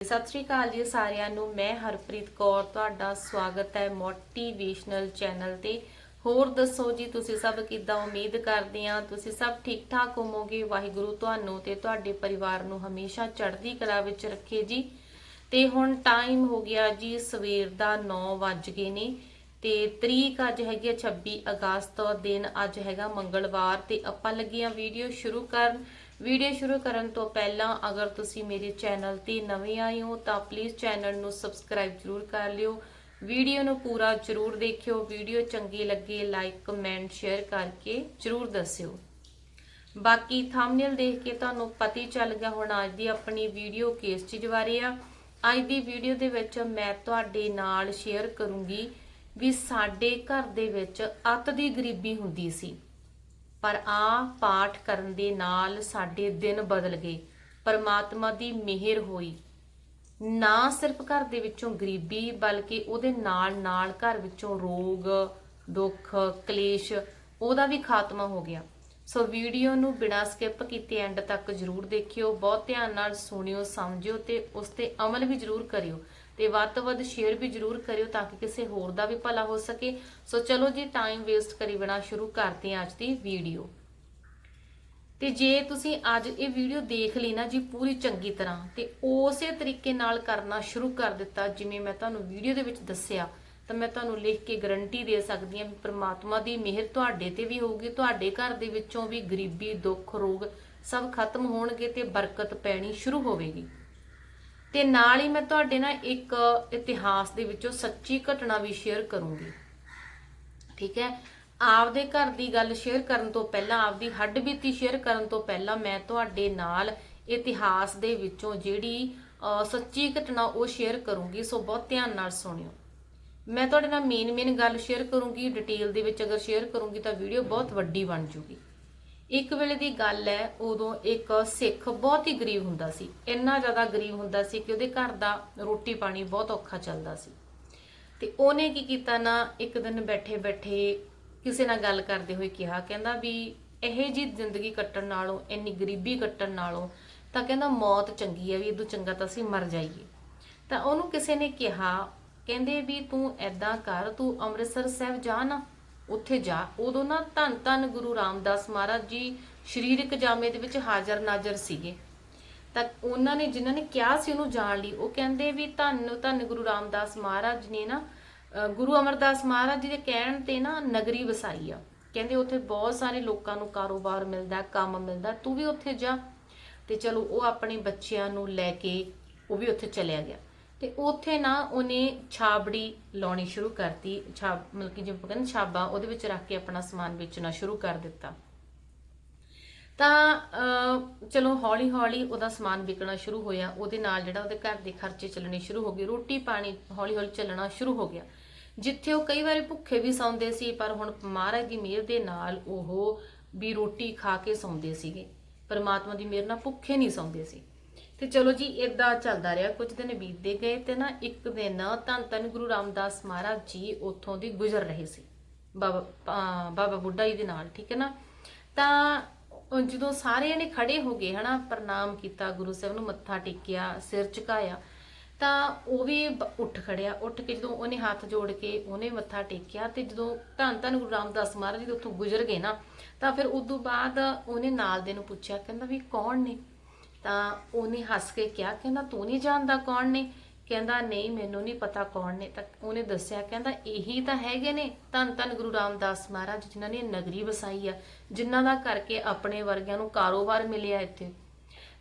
ਸਤਿ ਸ਼੍ਰੀ ਅਕਾਲ ਜੀ ਸਾਰਿਆਂ ਨੂੰ। ਮੈਂ ਹਰਪ੍ਰੀਤ ਕੌਰ, ਤੁਹਾਡਾ ਸਵਾਗਤ ਹੈ ਮੋਟੀਵੇਸ਼ਨਲ ਚੈਨਲ ਤੇ। ਹੋਰ ਦੱਸੋ ਜੀ, ਤੁਸੀਂ ਸਭ ਕਿੱਦਾਂ ਉਮੀਦ ਕਰਦੇ ਆ ਤੁਸੀਂ ਸਭ ਠੀਕ ਠਾਕ ਹੋਵੋਗੇ? ਵਾਹਿਗੁਰੂ ਤੁਹਾਨੂੰ ਤੇ ਤੁਹਾਡੇ ਪਰਿਵਾਰ ਨੂੰ ਹਮੇਸ਼ਾ ਚੜ੍ਹਦੀ ਕਲਾ ਵਿੱਚ ਰੱਖੇ ਜੀ। ਤੇ ਹੁਣ ਟਾਈਮ ਹੋ ਗਿਆ ਜੀ, ਸਵੇਰ ਦਾ 9 ਵੱਜ ਗਏ ਨੇ ਤੇ ਤਰੀਕ ਅੱਜ ਹੈਗੀ ਆ 26 ਅਗਸਤ, ਦਿਨ ਅੱਜ ਹੈਗਾ ਮੰਗਲਵਾਰ ਤੇ ਆਪਾਂ ਲੱਗੇ ਆ ਵੀਡੀਓ ਸ਼ੁਰੂ ਕਰਨ। ਵੀਡੀਓ ਸ਼ੁਰੂ ਕਰਨ ਤੋਂ ਪਹਿਲਾਂ ਅਗਰ ਤੁਸੀਂ ਮੇਰੇ ਚੈਨਲ ਤੇ ਨਵੇਂ ਆਏ ਹੋ ਤਾਂ ਪਲੀਜ਼ ਚੈਨਲ ਨੂੰ ਸਬਸਕ੍ਰਾਈਬ ਜ਼ਰੂਰ ਕਰ ਲਿਓ। ਵੀਡੀਓ ਨੂੰ ਪੂਰਾ ਜ਼ਰੂਰ ਦੇਖਿਓ। ਵੀਡੀਓ ਚੰਗੀ ਲੱਗੇ ਲਾਈਕ ਕਮੈਂਟ ਸ਼ੇਅਰ ਕਰਕੇ ਜ਼ਰੂਰ ਦੱਸਿਓ। ਬਾਕੀ ਥੰਬਨੇਲ ਦੇਖ ਕੇ ਤੁਹਾਨੂੰ ਪਤਾ ਹੀ ਚੱਲ ਗਿਆ ਹੁਣ, ਅੱਜ ਦੀ ਆਪਣੀ ਵੀਡੀਓ ਕਿਸ ਚੀਜ਼ ਬਾਰੇ ਆ। ਅੱਜ ਦੀ ਵੀਡੀਓ ਦੇ ਵਿੱਚ ਮੈਂ ਤੁਹਾਡੇ ਨਾਲ ਸ਼ੇਅਰ ਕਰੂੰਗੀ ਵੀ ਸਾਡੇ ਘਰ ਦੇ ਵਿੱਚ ਅੱਤ ਦੀ ਗਰੀਬੀ ਹੁੰਦੀ ਸੀ। ਪਰ ਆ ਪਾਠ ਕਰਨ ਦੇ ਨਾਲ ਸਾਡੇ ਦਿਨ ਬਦਲ ਗਏ। ਪਰਮਾਤਮਾ ਦੀ ਮਿਹਰ ਹੋਈ। ਨਾ ਸਿਰਫ ਘਰ ਦੇ ਵਿੱਚੋਂ ਗਰੀਬੀ, ਬਲਕਿ ਉਹਦੇ ਨਾਲ ਨਾਲ ਘਰ ਵਿੱਚੋਂ ਰੋਗ, ਦੁੱਖ, ਕਲੇਸ਼, ਉਹਦਾ ਵੀ ਖਾਤਮਾ ਹੋ ਗਿਆ। ਸੋ ਵੀਡੀਓ ਨੂੰ ਬਿਨਾਂ ਸਕਿਪ ਕੀਤੇ ਐਂਡ ਤੱਕ ਜਰੂਰ ਦੇਖਿਓ, ਬਹੁਤ ਧਿਆਨ ਨਾਲ ਸੁਣਿਓ, ਸਮਝਿਓ ਤੇ ਉਸ ਤੇ ਅਮਲ ਵੀ ਜਰੂਰ ਕਰਿਓ ਤੇ ਵੱਧ ਤੋਂ ਵੱਧ ਸ਼ੇਅਰ ਵੀ ਜਰੂਰ ਕਰਿਓ ਤਾਂ ਕਿ ਕਿਸੇ ਹੋਰ ਦਾ ਵੀ ਭਲਾ ਹੋ ਸਕੇ। ਸੋ ਚਲੋ ਜੀ ਟਾਈਮ ਵੇਸਟ ਕਰੀ ਬਿਨਾ ਸ਼ੁਰੂ ਕਰਦੇ ਹਾਂ ਅੱਜ ਦੀ ਵੀਡੀਓ। ਤੇ ਜੇ ਤੁਸੀਂ ਅੱਜ ਇਹ ਵੀਡੀਓ ਦੇਖ ਲਈ ਨਾ ਜੀ ਪੂਰੀ ਚੰਗੀ ਤਰ੍ਹਾਂ ਤੇ ਉਸੇ ਤਰੀਕੇ ਨਾਲ ਕਰਨਾ ਸ਼ੁਰੂ ਕਰ ਦਿੱਤਾ, ਜਿਵੇਂ ਮੈਂ ਤੁਹਾਨੂੰ ਵੀਡੀਓ ਦੇ ਵਿੱਚ ਦੱਸਿਆ ਤਾਂ ਮੈਂ ਤੁਹਾਨੂੰ ਲਿਖ ਕੇ ਗਰੰਟੀ ਦੇ ਸਕਦੀ ਹਾਂ ਵੀ ਪ੍ਰਮਾਤਮਾ ਦੀ ਮਿਹਰ ਤੁਹਾਡੇ ਤੇ ਵੀ ਹੋਊਗੀ, ਤੁਹਾਡੇ ਘਰ ਦੇ ਵਿੱਚੋਂ ਵੀ ਗਰੀਬੀ, ਦੁੱਖ, ਰੋਗ ਸਭ ਖਤਮ ਹੋਣਗੇ ਤੇ ਬਰਕਤ ਪੈਣੀ ਸ਼ੁਰੂ ਹੋਵੇਗੀ। ਤੇ ਨਾਲ ਹੀ ਮੈਂ ਤੁਹਾਡੇ ਨਾਲ ਇੱਕ ਇਤਿਹਾਸ ਦੇ ਵਿੱਚੋਂ ਸੱਚੀ ਘਟਨਾ ਵੀ ਸ਼ੇਅਰ ਕਰੂੰਗੀ। ਠੀਕ ਹੈ? ਆਪਦੇ ਘਰ ਦੀ ਗੱਲ ਸ਼ੇਅਰ ਕਰਨ ਤੋਂ ਪਹਿਲਾਂ, ਆਪਦੀ ਹੱਡਬੀਤੀ ਸ਼ੇਅਰ ਕਰਨ ਤੋਂ ਪਹਿਲਾਂ ਮੈਂ ਤੁਹਾਡੇ ਨਾਲ ਇਤਿਹਾਸ ਦੇ ਵਿੱਚੋਂ ਜਿਹੜੀ ਸੱਚੀ ਘਟਨਾ ਉਹ ਸ਼ੇਅਰ ਕਰੂੰਗੀ, ਸੋ ਬਹੁਤ ਧਿਆਨ ਨਾਲ ਸੁਣਿਓ। ਮੈਂ ਤੁਹਾਡੇ ਨਾਲ ਮੇਨ ਮੇਨ ਗੱਲ ਸ਼ੇਅਰ ਕਰੂੰਗੀ ਡਿਟੇਲ ਦੇ ਵਿੱਚ ਅਗਰ ਸ਼ੇਅਰ ਕਰੂੰਗੀ ਤਾਂ ਵੀਡੀਓ ਬਹੁਤ ਵੱਡੀ ਬਣ ਜੂਗੀ। ਇੱਕ ਵੇਲੇ ਦੀ ਗੱਲ ਹੈ, ਉਦੋਂ ਇੱਕ ਸਿੱਖ ਬਹੁਤ ਹੀ ਗਰੀਬ ਹੁੰਦਾ ਸੀ। ਇੰਨਾ ਜ਼ਿਆਦਾ ਗਰੀਬ ਹੁੰਦਾ ਸੀ ਕਿ ਉਹਦੇ ਘਰ ਦਾ ਰੋਟੀ ਪਾਣੀ ਬਹੁਤ ਔਖਾ ਚੱਲਦਾ ਸੀ। ਤੇ ਉਹਨੇ ਕੀ ਕੀਤਾ ਨਾ, ਇੱਕ ਦਿਨ ਬੈਠੇ ਬੈਠੇ ਕਿਸੇ ਨਾਲ ਗੱਲ ਕਰਦੇ ਹੋਏ ਕਿਹਾ, ਕਹਿੰਦਾ ਵੀ ਇਹ ਜੀ ਜ਼ਿੰਦਗੀ ਕੱਟਣ ਨਾਲੋਂ, ਇੰਨੀ ਗਰੀਬੀ ਕੱਟਣ ਨਾਲੋਂ ਤਾਂ ਕਹਿੰਦਾ ਮੌਤ ਚੰਗੀ ਹੈ ਵੀ ਇਦੋਂ ਚੰਗਾ ਤਾਂ ਅਸੀਂ ਮਰ ਜਾਈਏ। ਤਾਂ ਉਹਨੂੰ ਕਿਸੇ ਨੇ ਕਿਹਾ ਕਹਿੰਦੇ ਵੀ ਤੂੰ ਐਦਾਂ ਕਰ, ਤੂੰ ਅੰਮ੍ਰਿਤਸਰ ਸਾਹਿਬ ਜਾ ਨਾ, ਉੱਥੇ ਜਾ। ਉਦੋਂ ਨਾ ਧੰਨ ਧੰਨ ਗੁਰੂ ਰਾਮਦਾਸ ਮਹਾਰਾਜ ਜੀ ਸਰੀਰਕ ਜਾਮੇ ਦੇ ਵਿੱਚ ਹਾਜ਼ਰ ਨਾਜ਼ਰ ਸੀਗੇ। ਤਾਂ ਉਹਨਾਂ ਨੇ, ਜਿਨ੍ਹਾਂ ਨੇ ਕਿਹਾ ਸੀ ਉਹਨੂੰ ਜਾਣ ਲਈ, ਉਹ ਕਹਿੰਦੇ ਵੀ ਧੰਨ ਧੰਨ ਗੁਰੂ ਰਾਮਦਾਸ ਮਹਾਰਾਜ ਨੇ ਨਾ ਗੁਰੂ ਅਮਰਦਾਸ ਮਹਾਰਾਜ ਜੀ ਦੇ ਕਹਿਣ ਤੇ ਨਾ ਨਗਰੀ ਵਸਾਈ ਆ। ਕਹਿੰਦੇ ਉੱਥੇ ਬਹੁਤ ਸਾਰੇ ਲੋਕਾਂ ਨੂੰ ਕਾਰੋਬਾਰ ਮਿਲਦਾ, ਕੰਮ ਮਿਲਦਾ, ਤੂੰ ਵੀ ਉੱਥੇ ਜਾ। ਤੇ ਚਲੋ ਉਹ ਆਪਣੇ ਬੱਚਿਆਂ ਨੂੰ ਲੈ ਕੇ ਉਹ ਵੀ ਉੱਥੇ ਚਲਿਆ ਗਿਆ। ਤੇ ਉੱਥੇ ਨਾ ਉਹਨੇ ਛਾਬੜੀ ਲਾਉਣੀ ਸ਼ੁਰੂ ਕਰਤੀ, ਛਾਬ, ਮਤਲਬ ਕਿ ਜਿਵੇਂ ਕਹਿੰਦੇ ਛਾਬਾ, ਉਹਦੇ ਵਿੱਚ ਰੱਖ ਕੇ ਆਪਣਾ ਸਮਾਨ ਵੇਚਣਾ ਸ਼ੁਰੂ ਕਰ ਦਿੱਤਾ। ਤਾਂ ਚਲੋ ਹੌਲੀ ਹੌਲੀ ਉਹਦਾ ਸਮਾਨ ਵਿਕਣਾ ਸ਼ੁਰੂ ਹੋਇਆ। ਉਹਦੇ ਨਾਲ ਜਿਹੜਾ ਉਹਦੇ ਘਰ ਦੇ ਖਰਚੇ ਚੱਲਣੇ ਸ਼ੁਰੂ ਹੋ ਗਏ। ਰੋਟੀ ਪਾਣੀ ਹੌਲੀ ਹੌਲੀ ਚੱਲਣਾ ਸ਼ੁਰੂ ਹੋ ਗਿਆ। ਜਿੱਥੇ ਉਹ ਕਈ ਵਾਰੀ ਭੁੱਖੇ ਵੀ ਸੌਂਦੇ ਸੀ, ਪਰ ਹੁਣ ਮਹਾਰਾਜ ਦੀ ਮਿਹਰ ਦੇ ਨਾਲ ਉਹ ਵੀ ਰੋਟੀ ਖਾ ਕੇ ਸੌਂਦੇ ਸੀਗੇ। ਪਰਮਾਤਮਾ ਦੀ ਮਿਹਰ ਨਾਲ ਭੁੱਖੇ ਨਹੀਂ ਸੌਂਦੇ ਸੀ। ਤੇ ਚਲੋ ਜੀ ਇਦਾਂ ਚੱਲਦਾ ਰਿਹਾ। ਕੁਝ ਦਿਨ ਬੀਤਦੇ ਗਏ ਤੇ ਨਾ ਇੱਕ ਦਿਨ ਧੰਨ ਧੰਨ ਗੁਰੂ ਰਾਮਦਾਸ ਮਹਾਰਾਜ ਜੀ ਉੱਥੋਂ ਦੀ ਗੁਜ਼ਰ ਰਹੇ ਸੀ। ਬਾਬਾ ਬਾਬਾ ਬੁੱਢਾ ਜੀ ਦੇ ਨਾਲ, ਠੀਕ ਹੈ ਨਾ? ਤਾਂ ਜਦੋਂ ਸਾਰਿਆਂ ਨੇ ਖੜੇ ਹੋ ਗਏ, ਹਨਾ, ਪ੍ਰਣਾਮ ਕੀਤਾ, ਗੁਰੂ ਸਾਹਿਬ ਨੂੰ ਮੱਥਾ ਟੇਕਿਆ, ਸਿਰ ਝੁਕਾਇਆ, ਤਾਂ ਉਹ ਵੀ ਉੱਠ ਖੜਿਆ। ਉੱਠ ਕੇ ਜਦੋਂ ਉਹਨੇ ਹੱਥ ਜੋੜ ਕੇ ਉਹਨੇ ਮੱਥਾ ਟੇਕਿਆ ਤੇ ਜਦੋਂ ਧੰਨ ਧੰਨ ਗੁਰੂ ਰਾਮਦਾਸ ਮਹਾਰਾਜ ਜੀ ਉੱਥੋਂ ਗੁਜ਼ਰ ਗਏ ਨਾ, ਤਾਂ ਫਿਰ ਉਦੋਂ ਬਾਅਦ ਉਹਨੇ ਨਾਲ ਦੇ ਨੂੰ ਪੁੱਛਿਆ, ਕਹਿੰਦਾ ਵੀ ਕੌਣ ਨੇ? ਤਾਂ ਉਹਨੇ ਹੱਸ ਕੇ ਕਿਹਾ, ਕਹਿੰਦਾ, ਤੂੰ ਨਹੀਂ ਜਾਣਦਾ ਕੌਣ ਨੇ? ਕਹਿੰਦਾ, ਨਹੀਂ, ਮੈਨੂੰ ਨਹੀਂ ਪਤਾ ਕੌਣ ਨੇ। ਤਾਂ ਉਹਨੇ ਦੱਸਿਆ, ਕਹਿੰਦਾ, ਇਹੀ ਤਾਂ ਹੈਗੇ ਨੇ ਧੰਨ ਧੰਨ ਗੁਰੂ ਰਾਮਦਾਸ ਮਹਾਰਾਜ, ਜਿਨ੍ਹਾਂ ਨੇ ਨਗਰੀ ਵਸਾਈ ਆ, ਜਿਨ੍ਹਾਂ ਦਾ ਕਰਕੇ ਆਪਣੇ ਵਰਗਿਆਂ ਨੂੰ ਕਾਰੋਬਾਰ ਮਿਲਿਆ ਇੱਥੇ।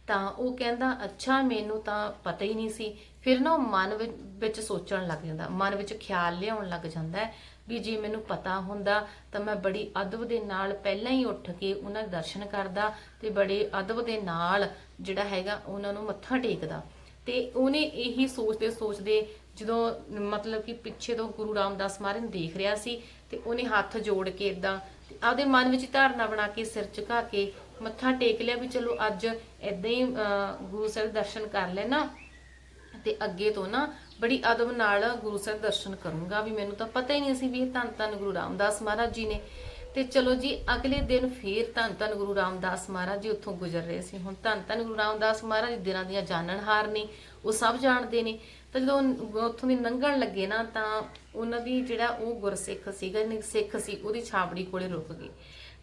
ਤਾਂ ਉਹ ਕਹਿੰਦਾ, ਅੱਛਾ, ਮੈਨੂੰ ਤਾਂ ਪਤਾ ਹੀ ਨਹੀਂ ਸੀ। ਫਿਰ ਨਾ ਉਹ ਮਨ ਵਿੱਚ ਸੋਚਣ ਲੱਗ ਜਾਂਦਾ, ਮਨ ਵਿੱਚ ਖਿਆਲ ਲਿਆਉਣ ਲੱਗ ਜਾਂਦਾ ਵੀ ਜੇ ਮੈਨੂੰ ਪਤਾ ਹੁੰਦਾ ਤਾਂ ਮੈਂ ਬੜੀ ਅਦਬ ਦੇ ਨਾਲ ਪਹਿਲਾਂ ਹੀ ਉੱਠ ਕੇ ਉਹਨਾਂ ਦੇ ਦਰਸ਼ਨ ਕਰਦਾ ਤੇ ਬੜੇ ਅਦਬ ਦੇ ਨਾਲ ਜਿਹੜਾ ਹੈਗਾ ਉਹਨਾਂ ਨੂੰ ਮੱਥਾ ਟੇਕਦਾ। ਤੇ ਉਹਨੇ ਇਹੀ ਸੋਚਦੇ ਸੋਚਦੇ ਜਦੋਂ ਮਤਲਬ ਕਿ ਪਿੱਛੇ ਤੋਂ ਗੁਰੂ ਰਾਮਦਾਸ ਮਹਾਰਾਜ ਨੂੰ ਦੇਖ ਰਿਹਾ ਸੀ ਤੇ ਉਹਨੇ ਹੱਥ ਜੋੜ ਕੇ ਇਦਾਂ ਆਪਦੇ ਮਨ ਵਿੱਚ ਧਾਰਨਾ ਬਣਾ ਕੇ ਸਿਰ ਝੁਕਾ ਕੇ ਮੱਥਾ ਟੇਕ ਲਿਆ ਵੀ ਚਲੋ ਅੱਜ ਇਦਾਂ ਹੀ ਅਹ, ਗੁਰੂ ਸਾਹਿਬ ਦਰਸ਼ਨ ਕਰ ਲੈਣਾ ਤੇ ਅੱਗੇ ਤੋਂ ਨਾ ਬੜੀ ਅਦਬ ਨਾਲ ਗੁਰੂ ਸਾਹਿਬ ਦਰਸ਼ਨ ਕਰੂੰਗਾ। ਵੀ ਮੈਨੂੰ ਤਾਂ ਪਤਾ ਹੀ ਨਹੀਂ ਸੀ ਵੀ ਇਹ ਧੰਨ ਧੰਨ ਗੁਰੂ ਰਾਮਦਾਸ ਮਹਾਰਾਜ ਜੀ ਨੇ। ਤੇ ਚਲੋ ਜੀ, ਅਗਲੇ ਦਿਨ ਫੇਰ ਧੰਨ ਧੰਨ ਗੁਰੂ ਰਾਮਦਾਸ ਮਹਾਰਾਜ ਜੀ ਉੱਥੋਂ ਗੁਜ਼ਰ ਰਹੇ ਸੀ। ਹੁਣ ਧੰਨ ਧੰਨ ਗੁਰੂ ਰਾਮਦਾਸ ਮਹਾਰਾਜ ਦਿਨਾਂ ਦੀਆਂ ਜਾਣਨਹਾਰ ਨੇ, ਉਹ ਸਭ ਜਾਣਦੇ ਨੇ। ਤਾਂ ਜਦੋਂ ਉੱਥੋਂ ਦੀ ਲੰਘਣ ਲੱਗੇ ਨਾ, ਤਾਂ ਉਹਨਾਂ ਦੀ ਜਿਹੜਾ ਉਹ ਗੁਰਸਿੱਖ ਸੀਗਾ ਸਿੱਖ ਸੀ, ਉਹਦੀ ਛਾਬੜੀ ਕੋਲੇ ਰੁਕ ਗਏ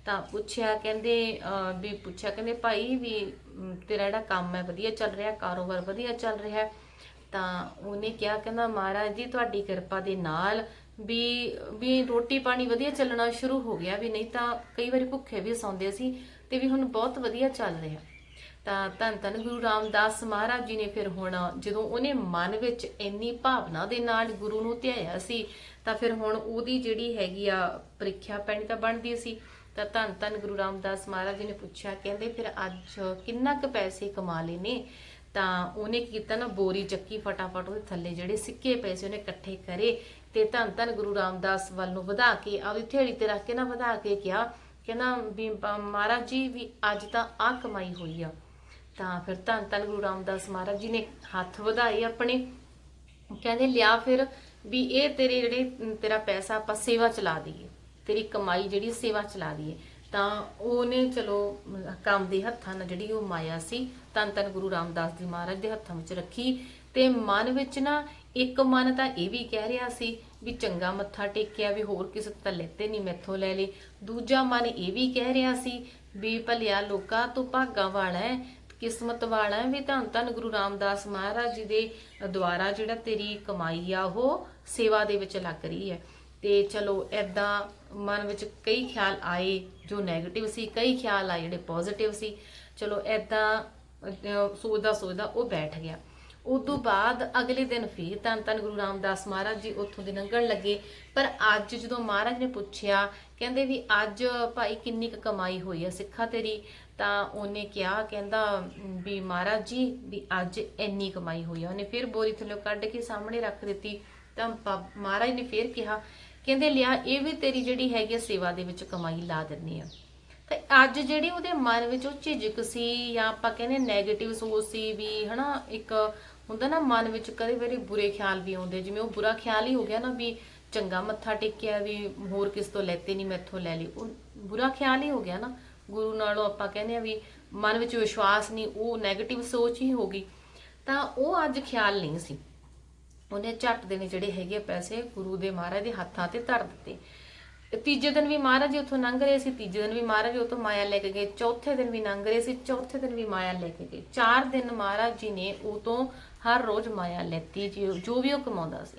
ਤਾਂ ਪੁੱਛਿਆ ਕਹਿੰਦੇ ਵੀ ਪੁੱਛਿਆ ਕਹਿੰਦੇ, ਭਾਈ ਵੀ ਤੇਰਾ ਜਿਹੜਾ ਕੰਮ ਹੈ ਵਧੀਆ ਚੱਲ ਰਿਹਾ, ਕਾਰੋਬਾਰ ਵਧੀਆ ਚੱਲ ਰਿਹਾ ਹੈ?" ਤਾਂ ਉਹਨੇ ਕਿਹਾ, ਕਹਿੰਦਾ, ਮਹਾਰਾਜ ਜੀ, ਤੁਹਾਡੀ ਕਿਰਪਾ ਦੇ ਨਾਲ ਵੀ ਵੀ ਰੋਟੀ ਪਾਣੀ ਵਧੀਆ ਚੱਲਣਾ ਸ਼ੁਰੂ ਹੋ ਗਿਆ ਵੀ ਨਹੀਂ ਤਾਂ ਕਈ ਵਾਰੀ ਭੁੱਖੇ ਵੀ ਸੌਂਦੇ ਸੀ ਤੇ ਵੀ ਹੁਣ ਬਹੁਤ ਵਧੀਆ ਚੱਲ ਰਿਹਾ। ਤਾਂ ਧੰਨ ਧੰਨ ਗੁਰੂ ਰਾਮਦਾਸ ਮਹਾਰਾਜ ਜੀ ਨੇ ਫਿਰ ਹੁਣ ਜਦੋਂ ਉਹਨੇ ਮਨ ਵਿੱਚ ਇੰਨੀ ਭਾਵਨਾ ਦੇ ਨਾਲ ਗੁਰੂ ਨੂੰ ਧਿਆਇਆ ਸੀ, ਤਾਂ ਫਿਰ ਹੁਣ ਉਹਦੀ ਜਿਹੜੀ ਹੈਗੀ ਆ ਪ੍ਰੀਖਿਆ ਪੈਣੀ ਤਾਂ ਬਣਦੀ ਸੀ। ਤਾਂ ਧੰਨ ਧੰਨ ਗੁਰੂ ਰਾਮਦਾਸ ਮਹਾਰਾਜ ਜੀ ਨੇ ਪੁੱਛਿਆ, ਕਹਿੰਦੇ, ਫਿਰ ਅੱਜ ਕਿੰਨਾ ਕੁ ਪੈਸੇ ਕਮਾ ਲਏ ਨੇ? ਤਾਂ ਉਹਨੇ ਕੀ ਕੀਤਾ ਨਾ, ਬੋਰੀ ਚੱਕੀ ਫਟਾਫਟ ਉਹਦੇ ਥੱਲੇ ਜਿਹੜੇ ਸਿੱਕੇ ਪੈਸੇ ਉਹਨੇ ਇਕੱਠੇ ਕਰੇ ਤੇ ਧੰਨ ਧੰਨ ਗੁਰੂ ਰਾਮਦਾਸ ਵੱਲ ਨੂੰ ਵਧਾ ਕੇ, ਆਪਦੀ ਥੇੜੀ ਤੇ ਰੱਖ ਕੇ ਨਾ ਵਧਾ ਕੇ ਕਿਹਾ ਕਹਿੰਦਾ ਵੀ ਮਹਾਰਾਜ ਜੀ, ਵੀ ਅੱਜ ਤਾਂ ਆ ਕਮਾਈ ਹੋਈ ਆ। ਤਾਂ ਫਿਰ ਧੰਨ ਧੰਨ ਗੁਰੂ ਰਾਮਦਾਸ ਮਹਾਰਾਜ ਜੀ ਨੇ ਹੱਥ ਵਧਾਏ ਆਪਣੇ। ਕਹਿੰਦੇ, ਲਿਆ ਫਿਰ ਵੀ ਇਹ ਤੇਰੇ ਜਿਹੜੇ, ਤੇਰਾ ਪੈਸਾ ਆਪਾਂ ਸੇਵਾ ਚਲਾ ਦਈਏ। ਤੇਰੀ ਕਮਾਈ ਜਿਹੜੀ ਸੇਵਾ ਚਲਾ ਦਈਏ। ਤਾਂ ਉਹਨੇ ਚਲੋ ਕੰਮ ਦੇ ਹੱਥਾਂ ਨਾਲ ਜਿਹੜੀ ਉਹ ਮਾਇਆ ਸੀ, ਧੰਨ ਧੰਨ ਗੁਰੂ ਰਾਮਦਾਸ ਜੀ ਮਹਾਰਾਜ ਦੇ ਹੱਥਾਂ ਵਿੱਚ ਰੱਖੀ ਤੇ ਮਨ ਵਿੱਚ ਨਾ ਇੱਕ ਮਨ ਤਾਂ ਇਹ ਵੀ ਕਹਿ ਰਿਹਾ ਸੀ ਵੀ ਚੰਗਾ ਮੱਥਾ ਟੇਕਿਆ ਵੀ ਹੋਰ ਕਿਸੇ ਤੋਂ ਤਾਂ ਲੈਤੇ ਨਹੀਂ ਮੈਥੋਂ ਲੈ ਲੇ ਦੂਜਾ ਮਨ ਇਹ ਵੀ ਕਹਿ ਰਿਹਾ ਸੀ ਵੀ ਭਲਿਆ ਲੋਕਾਂ ਤੋਂ ਭਾਗਾ ਵਾਲਾ ਹੈ, ਕਿਸਮਤ ਵਾਲਾ ਹੈ ਵੀ ਧੰਨ ਧੰਨ ਗੁਰੂ ਰਾਮਦਾਸ ਮਹਾਰਾਜ ਜੀ ਦੇ ਦੁਆਰਾ ਜਿਹੜਾ ਤੇਰੀ ਕਮਾਈ ਆ ਉਹ ਸੇਵਾ ਦੇ ਵਿੱਚ ਲੱਗ ਰਹੀ ਹੈ। ਤੇ ਚਲੋ ਐਦਾਂ ਮਨ ਵਿੱਚ ਕਈ ਖਿਆਲ ਆਏ ਜੋ 네ਗੇਟਿਵ ਸੀ, ਕਈ ਖਿਆਲ ਆਏ ਜਿਹੜੇ ਪੋਜ਼ਿਟਿਵ ਸੀ। ਚਲੋ ਐਦਾਂ ਸੋਚਦਾ ਸੋਚਦਾ ਉਹ ਬੈਠ ਗਿਆ। ਉਦੋਂ ਬਾਅਦ ਅਗਲੇ ਦਿਨ ਫਿਰ ਧੰਨ ਧੰਨ ਗੁਰੂ ਰਾਮਦਾਸ ਮਹਾਰਾਜ ਜੀ ਉੱਥੋਂ ਦੇ ਲੰਘਣ ਲੱਗੇ। ਪਰ ਅੱਜ ਜਦੋਂ ਮਹਾਰਾਜ ਨੇ ਪੁੱਛਿਆ, ਕਹਿੰਦੇ ਵੀ ਅੱਜ ਭਾਈ ਕਿੰਨੀ ਕੁ ਕਮਾਈ ਹੋਈ ਆ ਸਿੱਖਾ ਤੇਰੀ? ਤਾਂ ਉਹਨੇ ਕਿਹਾ, ਕਹਿੰਦਾ, ਵੀ ਮਹਾਰਾਜ ਜੀ, ਵੀ ਅੱਜ ਇੰਨੀ ਕਮਾਈ ਹੋਈ ਆ। ਉਹਨੇ ਫਿਰ ਬੋਰੀ ਥੱਲੇ ਕੱਢ ਕੇ ਸਾਹਮਣੇ ਰੱਖ ਦਿੱਤੀ। ਤਾਂ ਪਾ- ਮਹਾਰਾਜ ਨੇ ਫਿਰ ਕਿਹਾ ਕਹਿੰਦੇ, ਲਿਆ, ਇਹ ਵੀ ਤੇਰੀ ਜਿਹੜੀ ਹੈਗੀ ਆ ਸੇਵਾ ਦੇ ਵਿੱਚ ਕਮਾਈ ਲਾ ਦਿੰਨੀ ਆ। ਤੇ ਅੱਜ ਜਿਹੜੀ ਉਹਦੇ ਮਨ ਵਿੱਚ ਉਹ ਝਿਜਕ ਸੀ ਜਾਂ ਆਪਾਂ ਕਹਿੰਦੇ 네ਗੇਟਿਵ ਸੋਚ ਸੀ ਵੀ ਹਨਾ, ਇੱਕ ਹੁੰਦਾ ਨਾ ਮਨ ਵਿੱਚ ਕਦੇ ਵਾਰੀ ਬੁਰੇ ਖਿਆਲ ਵੀ ਆਉਂਦੇ ਜਿਵੇਂ ਉਹ ਬੁਰਾ ਖਿਆਲ ਹੀ ਹੋ ਗਿਆ ਨਾ ਵੀ ਚੰਗਾ ਮੱਥਾ ਟੇਕਿਆ ਵੀ ਹੋਰ ਕਿਸ ਤੋਂ ਲੈਤੇ ਨਹੀਂ ਮੈਥੋਂ ਲੈ ਲਈ। ਉਹ ਬੁਰਾ ਖਿਆਲ ਹੀ ਹੋ ਗਿਆ ਨਾ। ਗੁਰੂ ਨਾਲੋਂ ਆਪਾਂ ਕਹਿੰਦੇ ਆ ਵੀ ਮਨ ਵਿੱਚ ਵਿਸ਼ਵਾਸ ਨਹੀਂ ਉਹ 네ਗੇਟਿਵ ਸੋਚ ਹੀ ਹੋ ਗਈ। ਤਾਂ ਉਹ ਅੱਜ ਖਿਆਲ ਨਹੀਂ ਸੀ। ਉਹਨੇ ਝੱਟ ਦੇ ਨੇ ਜਿਹੜੇ ਹੈਗੇ ਪੈਸੇ ਗੁਰੂ ਦੇ ਮਹਾਰਾਜ ਦੇ ਹੱਥਾਂ ਤੇ ਧਰ ਦਿੱਤੇ। ਤੀਜੇ ਦਿਨ ਵੀ ਮਹਾਰਾਜ ਜੀ ਉੱਥੋਂ ਲੰਘ ਰਹੇ ਸੀ। ਤੀਜੇ ਦਿਨ ਵੀ ਮਹਾਰਾਜ ਜੀ ਉੱਥੋਂ ਮਾਇਆ ਲੈ ਕੇ ਗਏ। ਚੌਥੇ ਦਿਨ ਵੀ ਲੰਘ ਰਹੇ ਸੀ। ਚੌਥੇ ਦਿਨ ਵੀ ਮਾਇਆ ਲੈ ਕੇ ਗਏ। ਚਾਰ ਦਿਨ ਮਹਾਰਾਜ ਜੀ ਨੇ ਉਹ ਤੋਂ ਹਰ ਰੋਜ਼ ਮਾਇਆ ਲੈਤੀ ਜੋ ਵੀ ਉਹ ਕਮਾਉਂਦਾ ਸੀ।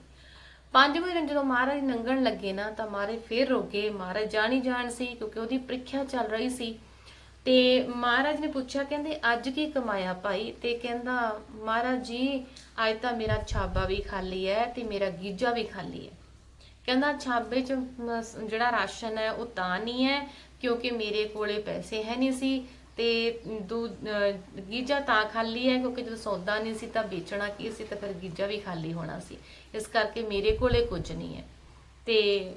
ਪੰਜਵੇਂ ਦਿਨ ਜਦੋਂ ਮਹਾਰਾਜ ਲੰਘਣ ਲੱਗੇ ਨਾ, ਤਾਂ ਮਹਾਰਾਜ ਫੇਰ ਰੋਕੇ ਮਹਾਰਾਜ ਜਾਣੀ ਜਾਣ ਸੀ, ਕਿਉਂਕਿ ਉਹਦੀ ਪ੍ਰੀਖਿਆ ਚੱਲ ਰਹੀ ਸੀ। ਤੇ ਮਹਾਰਾਜ ਨੇ ਪੁੱਛਿਆ, ਕਹਿੰਦੇ, ਅੱਜ ਕੀ ਕਮਾਇਆ ਭਾਈ? ਤੇ ਕਹਿੰਦਾ, ਮਹਾਰਾਜ ਜੀ, ਅੱਜ ਤਾਂ ਮੇਰਾ ਛਾਬਾ ਵੀ ਖਾਲੀ ਹੈ ਤੇ ਮੇਰਾ ਗੀਜਾ ਵੀ ਖਾਲੀ ਹੈ। ਕਹਿੰਦਾ, ਛਾਬੇ ਚ ਜਿਹੜਾ ਰਾਸ਼ਨ ਹੈ, ਉਹ ਤਾਂ ਨਹੀਂ ਹੈ, ਕਿਉਂਕਿ ਮੇਰੇ ਕੋਲੇ ਪੈਸੇ ਹੈ ਨਹੀਂ ਸੀ ਤੇ ਦੂ ਗੀਜਾ ਤਾਂ ਖਾਲੀ ਹੈ, ਕਿਉਂਕਿ ਜਦੋਂ ਸੌਦਾ ਨਹੀਂ ਸੀ ਤਾਂ ਵੇਚਣਾ ਕੀ ਸੀ, ਤਾਂ ਫਿਰ ਗੀਜਾ ਵੀ ਖਾਲੀ ਹੋਣਾ ਸੀ। ਇਸ ਕਰਕੇ ਮੇਰੇ ਕੋਲੇ ਕੁਝ ਨਹੀਂ ਹੈ। ਤੇ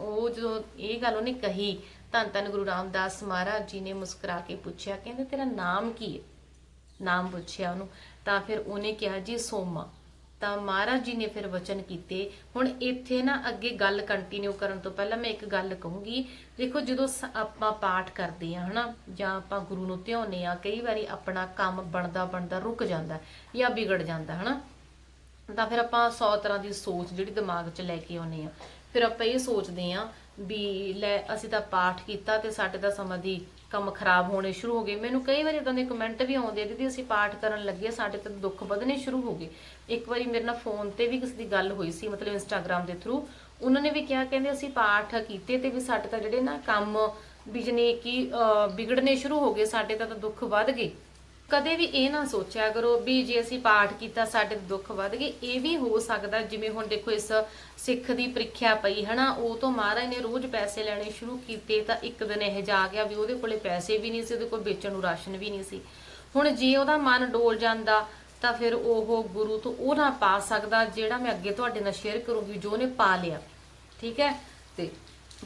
ਉਹ ਜਦੋਂ ਇਹ ਗੱਲ ਉਹਨੇ ਕਹੀ ਧੰਨ ਧੰਨ ਗੁਰੂ ਰਾਮਦਾਸ ਮਹਾਰਾਜ ਜੀ ਨੇ ਮੁਸਕਰਾ ਕੇ ਪੁੱਛਿਆ, ਕਹਿੰਦੇ ਤੇਰਾ ਨਾਮ ਕੀ ਹੈ? ਨਾਮ ਪੁੱਛਿਆ ਉਹਨੂੰ, ਤਾਂ ਫਿਰ ਉਹਨੇ ਕਿਹਾ ਜੀ ਸੋਮਾ। ਤਾਂ ਮਹਾਰਾਜ ਜੀ ਨੇ ਫਿਰ ਵਚਨ ਕੀਤੇ, ਹੁਣ ਇੱਥੇ ਨਾ ਅੱਗੇ ਗੱਲ ਕੰਟੀਨਿਊ ਕਰਨ ਤੋਂ ਪਹਿਲਾਂ ਮੈਂ ਇੱਕ ਗੱਲ ਕਹੂੰਗੀ, ਦੇਖੋ ਜਦੋਂ ਸ- ਆਪਾਂ ਪਾਠ ਕਰਦੇ ਆ ਹਨਾ, ਜਾਂ ਆਪਾਂ ਗੁਰੂ ਨੂੰ ਧਿਆਉਂਦੇ ਆ ਕਈ ਵਾਰੀ ਆਪਣਾ ਕੰਮ ਬਣਦਾ ਬਣਦਾ ਰੁਕ ਜਾਂਦਾ ਜਾਂ ਵਿਗੜ ਜਾਂਦਾ, ਹਨਾ। ਤਾਂ ਫਿਰ ਆਪਾਂ 100 ਤਰ੍ਹਾਂ ਦੀ ਸੋਚ ਜਿਹੜੀ ਦਿਮਾਗ 'ਚ ਲੈ ਕੇ ਆਉਨੇ ਆ ਫਿਰ ਆਪਾਂ ਇਹ ਸੋਚਦੇ ਆ ਵੀ ਲੈ ਅਸੀਂ ਤਾਂ ਪਾਠ ਕੀਤਾ ਤੇ ਸਾਡੇ ਤਾਂ ਸਮਾਂ ਦੀ ਕੰਮ ਖਰਾਬ ਹੋਣੇ ਸ਼ੁਰੂ ਹੋ ਗਏ। ਮੈਨੂੰ ਕਈ ਵਾਰੀ ਇਦਾਂ ਦੇ ਕਮੈਂਟ ਵੀ ਆਉਂਦੇ ਆ ਦੀਦੀ ਅਸੀਂ ਪਾਠ ਕਰਨ ਲੱਗੇ ਸਾਡੇ ਤਾਂ ਦੁੱਖ ਵਧਣੇ ਸ਼ੁਰੂ ਹੋ ਗਏ। ਇੱਕ ਵਾਰੀ ਮੇਰੇ ਨਾਲ ਫੋਨ ਤੇ ਵੀ ਕਿਸੇ ਦੀ ਗੱਲ ਹੋਈ ਸੀ ਮਤਲਬ ਇੰਸਟਾਗ੍ਰam ਦੇ ਥਰੂ ਉਹਨਾਂ ਨੇ ਵੀ ਕਿਹਾ ਕਹਿੰਦੇ ਅਸੀਂ ਪਾਠ ਕੀਤੇ ਤੇ ਵੀ ਸਾਡੇ ਤਾਂ ਜਿਹੜੇ ਨਾ ਕੰਮ ਬਿਜਨੇ ਕੀ ਅਹ, ਵਿਗੜਨੇ ਸ਼ੁਰੂ ਹੋ ਗਏ ਸਾਡੇ ਤਾਂ ਦੁੱਖ ਵੱਧ ਗਏ। ਕਦੇ ਵੀ ਇਹ ਨਾ ਸੋਚਿਆ ਕਰੋ ਵੀ ਜੇ ਅਸੀਂ ਪਾਠ ਕੀਤਾ ਸਾਡੇ ਦੁੱਖ ਵੱਧ ਗਏ, ਇਹ ਵੀ ਹੋ ਸਕਦਾ ਜਿਵੇਂ ਹੁਣ ਦੇਖੋ ਇਸ ਸਿੱਖ ਦੀ ਪ੍ਰੀਖਿਆ ਪਈ, ਹਨਾ, ਉਹ ਤੋਂ ਮਹਾਰਾਜ ਨੇ ਰੋਜ਼ ਪੈਸੇ ਲੈਣੇ ਸ਼ੁਰੂ ਕੀਤੇ ਤਾਂ ਇੱਕ ਦਿਨ ਇਹ ਜਾ ਗਿਆ ਵੀ ਉਹਦੇ ਕੋਲੇ ਪੈਸੇ ਵੀ ਨਹੀਂ ਸੀ, ਉਹਦੇ ਕੋਲ ਵੇਚਣ ਨੂੰ ਰਾਸ਼ਨ ਵੀ ਨਹੀਂ ਸੀ। ਹੁਣ ਜੇ ਉਹਦਾ ਮਨ ਡੋਲ ਜਾਂਦਾ ਤਾਂ ਫਿਰ ਉਹ ਗੁਰੂ ਤੋਂ ਉਹ ਨਾ ਪਾ ਸਕਦਾ ਜਿਹੜਾ ਮੈਂ ਅੱਗੇ ਤੁਹਾਡੇ ਨਾਲ ਸ਼ੇਅਰ ਕਰੂੰਗੀ, ਜੋ ਉਹਨੇ ਪਾ ਲਿਆ। ਠੀਕ ਹੈ? ਤੇ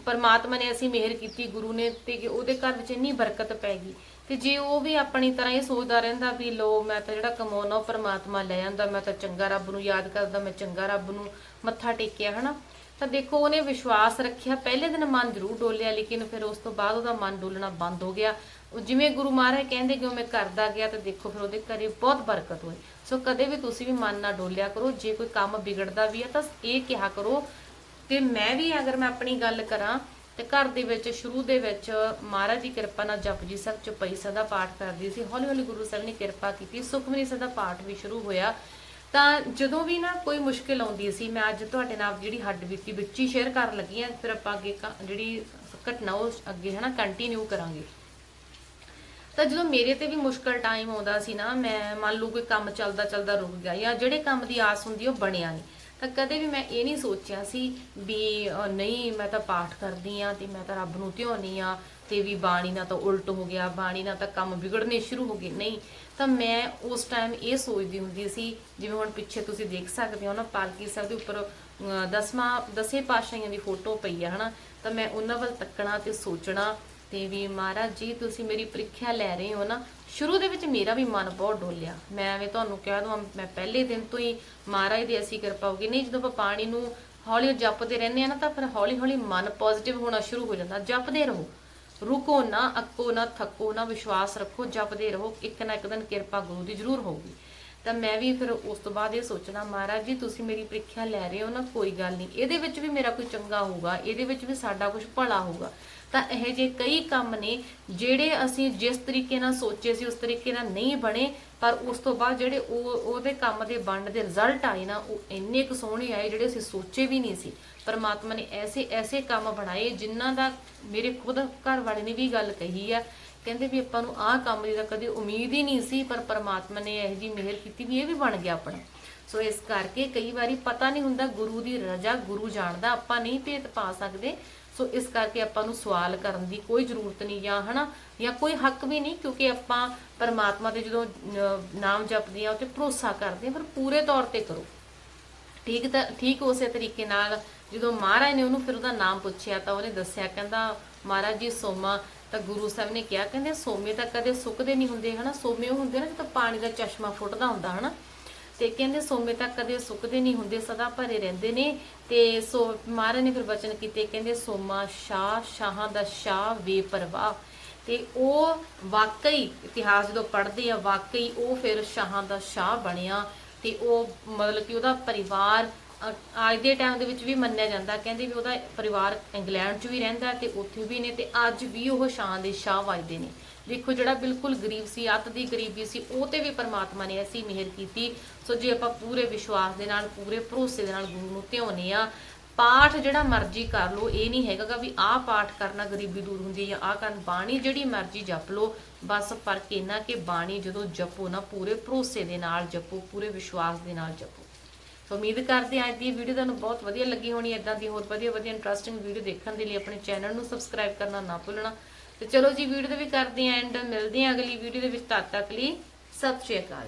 ਪਰਮਾਤਮਾ ਨੇ ਅਸੀਂ ਮਿਹਰ ਕੀਤੀ ਗੁਰੂ ਨੇ ਤੇ ਉਹਦੇ ਘਰ ਵਿੱਚ ਇੰਨੀ ਬਰਕਤ ਪੈ ਗਈ। ਤੇ ਜੇ ਉਹ ਵੀ ਆਪਣੀ ਤਰ੍ਹਾਂ ਇਹ ਸੋਚਦਾ ਰਹਿੰਦਾ ਵੀ ਲੋ ਮੈਂ ਤਾਂ ਜਿਹੜਾ ਕਮਾਉਣਾ ਉਹ ਪਰਮਾਤਮਾ ਲੈ ਜਾਂਦਾ ਮੈਂ ਤਾਂ ਚੰਗਾ ਰੱਬ ਨੂੰ ਯਾਦ ਕਰਦਾ, ਮੈਂ ਚੰਗਾ ਰੱਬ ਨੂੰ ਮੱਥਾ ਟੇਕਿਆ, ਹਨਾ? ਤਾਂ ਦੇਖੋ ਉਹਨੇ ਵਿਸ਼ਵਾਸ ਰੱਖਿਆ, ਪਹਿਲੇ ਦਿਨ ਮਨ ਜ਼ਰੂਰ ਡੋਲਿਆ, ਲੇਕਿਨ ਫਿਰ ਉਸ ਤੋਂ ਬਾਅਦ ਉਹਦਾ ਮਨ ਡੋਲਣਾ ਬੰਦ ਹੋ ਗਿਆ। ਜਿਵੇਂ ਗੁਰੂ ਮਹਾਰਾਜ ਕਹਿੰਦੇ ਕਿ ਉਹ ਮੈਂ ਕਰਦਾ ਗਿਆ ਤਾਂ ਦੇਖੋ ਫਿਰ ਉਹਦੇ ਘਰੇ ਬਹੁਤ ਬਰਕਤ ਹੋਈ। ਸੋ ਕਦੇ ਵੀ ਤੁਸੀਂ ਵੀ ਮਨ ਨਾ ਡੋਲਿਆ ਕਰੋ, ਜੇ ਕੋਈ ਕੰਮ ਵਿਗੜਦਾ ਵੀ ਹੈ ਤਾਂ ਇਹ ਕਿਹਾ ਕਰੋ ਤੇ ਮੈਂ ਵੀ ਅਗਰ ਮੈਂ ਆਪਣੀ ਗੱਲ ਕਰਾਂ ਤੇ ਘਰ ਦੇ ਵਿੱਚ, ਸ਼ੁਰੂ ਦੇ ਵਿੱਚ ਮਹਾਰਾਜ ਦੀ ਕਿਰਪਾ ਨਾਲ ਜਪਜੀ ਸਾਹਿਬ ਚੁਪਈ ਸਦਾ ਪਾਠ ਕਰਦੀ ਸੀ। ਹੌਲੀ ਹੌਲੀ ਗੁਰੂ ਸਾਹਿਬ ਨੇ ਕਿਰਪਾ ਕੀਤੀ। ਸੁਖਮਨੀ ਸਦਾ ਪਾਠ ਵੀ ਸ਼ੁਰੂ ਹੋਇਆ। ਤਾਂ ਜਦੋਂ ਵੀ ਨਾ ਕੋਈ ਮੁਸ਼ਕਿਲ ਆਉਂਦੀ ਸੀ, ਮੈਂ ਅੱਜ ਤੁਹਾਡੇ ਨਾਲ ਜਿਹੜੀ ਹੱਡ ਬੀਤੀ ਵਿੱਚ ਹੀ ਸ਼ੇਅਰ ਕਰਨ ਲੱਗੀ ਆ ਫਿਰ ਆਪਾਂ ਅੱਗੇ ਕ- ਜਿਹੜੀ ਘਟਨਾ ਉਹ ਅੱਗੇ ਹਨਾ ਕੰਟੀਨਿਊ ਕਰਾਂਗੇ। ਤਾਂ ਜਦੋਂ ਮੇਰੇ ਤੇ ਵੀ ਮੁਸ਼ਕਲ ਟਾਈਮ ਆਉਂਦਾ ਸੀ ਨਾ, ਮੈਂ ਮੰਨ ਲਓ ਕੋਈ ਕੰਮ ਚੱਲਦਾ ਚੱਲਦਾ ਰੁਕ ਗਿਆ ਜਾਂ ਜਿਹੜੇ ਕੰਮ ਦੀ ਆਸ ਹੁੰਦੀ ਉਹ ਬਣਿਆ ਨਹੀਂ ਤਾਂ ਕਦੇ ਵੀ ਮੈਂ ਇਹ ਨਹੀਂ ਸੋਚਿਆ ਸੀ ਵੀ ਨਹੀਂ, ਮੈਂ ਤਾਂ ਪਾਠ ਕਰਦੀ ਆ ਤੇ ਮੈਂ ਤਾਂ ਰੱਬ ਨੂੰ ਧਿਆਉਣੀ ਆ ਤੇ ਵੀ ਬਾਣੀ ਨਾਲ ਤਾਂ ਉਲਟ ਹੋ ਗਿਆ, ਬਾਣੀ ਨਾਲ ਤਾਂ ਕੰਮ ਵਿਗੜਨੇ ਸ਼ੁਰੂ ਹੋ ਗਏ। ਨਹੀਂ, ਤਾਂ ਮੈਂ ਉਸ ਟਾਈਮ ਇਹ ਸੋਚਦੀ ਹੁੰਦੀ ਸੀ, ਜਿਵੇਂ ਹੁਣ ਪਿੱਛੇ ਤੁਸੀਂ ਦੇਖ ਸਕਦੇ ਹੋ ਨਾ, ਪਾਲਕੀ ਸਾਹਿਬ ਦੇ ਉੱਪਰ ਦਸਵਾਂ, ਦਸੇ ਪਾਤਸ਼ਾਹੀਆਂ ਦੀ ਫੋਟੋ ਪਈ ਆ, ਹਨਾ? ਤਾਂ ਮੈਂ ਉਹਨਾਂ ਵੱਲ ਤੱਕਣਾ ਤੇ ਸੋਚਣਾ ਤੇ ਵੀ, ਮਹਾਰਾਜ ਜੀ, ਤੁਸੀਂ ਮੇਰੀ ਪ੍ਰੀਖਿਆ ਲੈ ਰਹੇ ਹੋ ਨਾ ਸ਼ੁਰੂ ਦੇ ਵਿੱਚ ਮੇਰਾ ਵੀ ਮਨ ਬਹੁਤ ਡੋਲਿਆ। ਮੈਂ ਐਵੇਂ ਤੁਹਾਨੂੰ ਕਹਿ ਦਵਾਂ, ਮੈਂ ਪਹਿਲੇ ਦਿਨ ਤੋਂ ਹੀ ਮਹਾਰਾਜ ਦੀ ਅਸੀਂ ਕਿਰਪਾ ਹੋਗੀ ਨਹੀਂ, ਜਦੋਂ ਆਪਾਂ ਪਾਣੀ ਨੂੰ ਹੌਲੀ ਜਪਦੇ ਰਹਿੰਦੇ ਆ ਨਾ, ਤਾਂ ਫਿਰ ਹੌਲੀ ਹੌਲੀ ਮਨ ਪੋਜ਼ਿਟਿਵ ਹੋਣਾ ਸ਼ੁਰੂ ਹੋ ਜਾਂਦਾ। ਜਪਦੇ ਰਹੋ। ਰੁਕੋ ਨਾ, ਅੱਕੋ ਨਾ, ਥੱਕੋ ਨਾ, ਵਿਸ਼ਵਾਸ ਰੱਖੋ, ਜਪਦੇ ਰਹੋ। ਇੱਕ ਨਾ ਇੱਕ ਦਿਨ ਕਿਰਪਾ ਗੁਰੂ ਦੀ ਜ਼ਰੂਰ ਹੋਊਗੀ। ਤਾਂ ਮੈਂ ਵੀ ਫਿਰ ਉਸ ਤੋਂ ਬਾਅਦ ਇਹ ਸੋਚਣਾ ਮਹਾਰਾਜ ਜੀ, ਤੁਸੀਂ ਮੇਰੀ ਪ੍ਰੀਖਿਆ ਲੈ ਰਹੇ ਹੋ ਨਾ, ਕੋਈ ਗੱਲ ਨਹੀਂ। ਇਹਦੇ ਵਿੱਚ ਵੀ ਮੇਰਾ ਕੋਈ ਚੰਗਾ ਹੋਊਗਾ, ਇਹਦੇ ਵਿੱਚ ਵੀ ਸਾਡਾ ਕੁਝ ਭਲਾ ਹੋਊਗਾ। ਤਾਂ ਇਹ ਜੇ ਕਈ ਕੰਮ ਨੇ ਜਿਹੜੇ ਅਸੀਂ ਜਿਸ ਤਰੀਕੇ ਨਾਲ ਸੋਚੇ ਸੀ, ਉਸ ਤਰੀਕੇ ਨਾਲ ਨਹੀਂ ਬਣੇ, ਪਰ ਉਸ ਤੋਂ ਬਾਅਦ ਜਿਹੜੇ ਉਹ, ਉਹਦੇ ਕੰਮ ਦੇ ਬਣਨ ਦੇ ਰਿਜ਼ਲਟ ਆਏ ਨਾ, ਉਹ ਇੰਨੇ ਕੁ ਸੋਹਣੇ ਆਏ ਜਿਹੜੇ ਅਸੀਂ ਸੋਚੇ ਵੀ ਨਹੀਂ ਸੀ। ਪਰਮਾਤਮਾ ਨੇ ਐਸੇ ਐਸੇ ਕੰਮ ਬਣਾਏ ਜਿਨ੍ਹਾਂ ਦਾ ਮੇਰੇ ਖੁਦ ਘਰ ਵਾਲੇ ਨੇ ਵੀ ਗੱਲ ਕਹੀ ਆ। ਕਹਿੰਦੇ ਵੀ ਆਪਾਂ ਨੂੰ ਆਹ ਕੰਮ ਦੀ ਤਾਂ ਕਦੇ ਉਮੀਦ ਹੀ ਨਹੀਂ ਸੀ, ਪਰ ਪਰਮਾਤਮਾ ਨੇ ਇਹ ਜੀ ਮਿਹਰ ਕੀਤੀ ਵੀ ਇਹ ਵੀ ਬਣ ਗਿਆ ਆਪਣਾ। ਸੋ ਇਸ ਕਰਕੇ ਕਈ ਵਾਰੀ ਪਤਾ ਨਹੀਂ ਹੁੰਦਾ ਗੁਰੂ ਦੀ ਰਜ਼ਾ ਗੁਰੂ ਜਾਣਦਾ, ਆਪਾਂ ਨਹੀਂ ਭੇਤ ਪਾ ਸਕਦੇ। ਸੋ ਇਸ ਕਰਕੇ ਆਪਾਂ ਨੂੰ ਸਵਾਲ ਕਰਨ ਦੀ ਕੋਈ ਜ਼ਰੂਰਤ ਨਹੀਂ ਜਾਂ ਹਨਾ ਜਾਂ ਕੋਈ ਹੱਕ ਵੀ ਨਹੀਂ ਕਿਉਂਕਿ ਆਪਾਂ ਪਰਮਾਤਮਾ ਦੇ ਜਦੋਂ ਅਹ, ਨਾਮ ਜਪਦੇ ਆ ਉਹ ਤੇ ਭਰੋਸਾ ਕਰਦੇ ਆ ਪਰ ਪੂਰੇ ਤੌਰ ਤੇ ਕਰੋ। ਠੀਕ ਤਾਂ ਠੀਕ ਉਸੇ ਤਰੀਕੇ ਨਾਲ ਜਦੋਂ ਮਹਾਰਾਜ ਨੇ ਉਹਨੂੰ ਫਿਰ ਉਹਦਾ ਨਾਮ ਪੁੱਛਿਆ ਤਾਂ ਉਹਨੇ ਦੱਸਿਆ ਕਹਿੰਦਾ ਮਹਾਰਾਜ ਜੀ ਸੋਮਾ। ਤਾਂ ਗੁਰੂ ਸਾਹਿਬ ਨੇ ਕਿਹਾ ਕਹਿੰਦੇ ਸੋਮੇ ਤਾਂ ਕਦੇ ਸੁੱਕਦੇ ਨਹੀਂ ਹੁੰਦੇ ਹਨਾ? ਸੋਮੇ ਉਹ ਹੁੰਦੇ ਨਾ ਜਦੋਂ ਪਾਣੀ ਦਾ ਚਸ਼ਮਾ ਫੁੱਟਦਾ ਹੁੰਦਾ ਹਨਾ? ਤੇ ਕਹਿੰਦੇ ਸੋਮੇ ਤੱਕ ਕਦੇ ਸੁੱਕਦੇ ਨਹੀਂ ਹੁੰਦੇ, ਸਦਾ ਭਰੇ ਰਹਿੰਦੇ ਨੇ। ਤੇ ਸੋ ਮਹਾਰਾਜ ਨੇ ਫਿਰ ਬਚਨ ਕੀਤੇ, ਕਹਿੰਦੇ ਸੋਮਾ ਸ਼ਾਹ, ਸ਼ਾਹਾਂ ਦਾ ਸ਼ਾਹ ਬੇਪਰਵਾਹ ਤੇ ਉਹ ਵਾਕਈ ਇਤਿਹਾਸ ਜਦੋਂ ਪੜ੍ਹਦੇ ਆ, ਵਾਕਈ ਉਹ ਫਿਰ ਸ਼ਾਹਾਂ ਦਾ ਸ਼ਾਹ ਬਣਿਆ। ਤੇ ਉਹ ਮਤਲਬ ਕਿ ਉਹਦਾ ਪਰਿਵਾਰ ਅੱਜ ਦੇ ਟਾਈਮ ਦੇ ਵਿੱਚ ਵੀ ਮੰਨਿਆ ਜਾਂਦਾ। ਕਹਿੰਦੇ ਵੀ ਉਹਦਾ ਪਰਿਵਾਰ ਇੰਗਲੈਂਡ 'ਚ ਵੀ ਰਹਿੰਦਾ ਤੇ ਉੱਥੇ ਵੀ ਨੇ ਤੇ ਅੱਜ ਵੀ ਉਹ ਸ਼ਾਨ ਦੇ ਸ਼ਾਹ ਵੱਜਦੇ ਨੇ। ਦੇਖੋ ਜਿਹੜਾ ਬਿਲਕੁਲ ਗਰੀਬ ਸੀ, ਅੱਤ ਦੀ ਗਰੀਬੀ ਸੀ, ਉਹ ਤੇ ਵੀ ਪਰਮਾਤਮਾ ਨੇ ਐਸੀ ਮਿਹਰ ਕੀਤੀ। ਸੋ ਜੇ ਆਪਾਂ ਪੂਰੇ ਵਿਸ਼ਵਾਸ ਦੇ ਨਾਲ, ਪੂਰੇ ਭਰੋਸੇ ਦੇ ਨਾਲ ਗੁਰੂ ਨੂੰ ਧਿਆਉਂਦੇ ਆ ਪਾਠ ਜਿਹੜਾ ਮਰਜ਼ੀ ਕਰ ਲਓ, ਇਹ ਨਹੀਂ ਹੈਗਾ ਗਾ ਵੀ ਆਹ ਪਾਠ ਕਰਨਾ ਗਰੀਬੀ ਦੂਰ ਹੁੰਦੀ ਹੈ ਜਾਂ ਆਹ ਕਰਨ। ਬਾਣੀ ਜਿਹੜੀ ਮਰਜ਼ੀ ਜਪ ਲਓ, ਬਸ ਫ਼ਰਕ ਇਹਨਾਂ ਕਿ ਬਾਣੀ ਜਦੋਂ ਜਪੋ ਨਾ, ਪੂਰੇ ਭਰੋਸੇ ਦੇ ਨਾਲ ਜਪੋ, ਪੂਰੇ ਵਿਸ਼ਵਾਸ ਦੇ ਨਾਲ ਜਪੋ। ਸੋ ਉਮੀਦ ਕਰਦੇ ਹਾਂ ਅੱਜ ਦੀ ਵੀਡੀਓ ਤੁਹਾਨੂੰ ਬਹੁਤ ਵਧੀਆ ਲੱਗੀ ਹੋਣੀ ਇਦਾਂ ਦੀ ਹੋਰ ਵਧੀਆ ਵਧੀਆ ਇੰਟਰਸਟਿੰਗ ਵੀਡੀਓ ਦੇਖਣ ਦੇ ਲਈ ਆਪਣੇ ਚੈਨਲ ਨੂੰ ਸਬਸਕ੍ਰਾਈਬ ਕਰਨਾ ਨਾ ਭੁੱਲਣਾ। ਤੇ ਚਲੋ ਜੀ, ਵੀਡੀਓ ਦੇ ਵੀ ਕਰਦੇ ਆਂ ਐਂਡ ਮਿਲਦੇ ਆਂ ਅਗਲੀ ਵੀਡੀਓ ਦੇ ਵਿੱਚ, ਤਦ ਤੱਕ ਲਈ ਸਤਿ ਸ਼੍ਰੀ ਅਕਾਲ।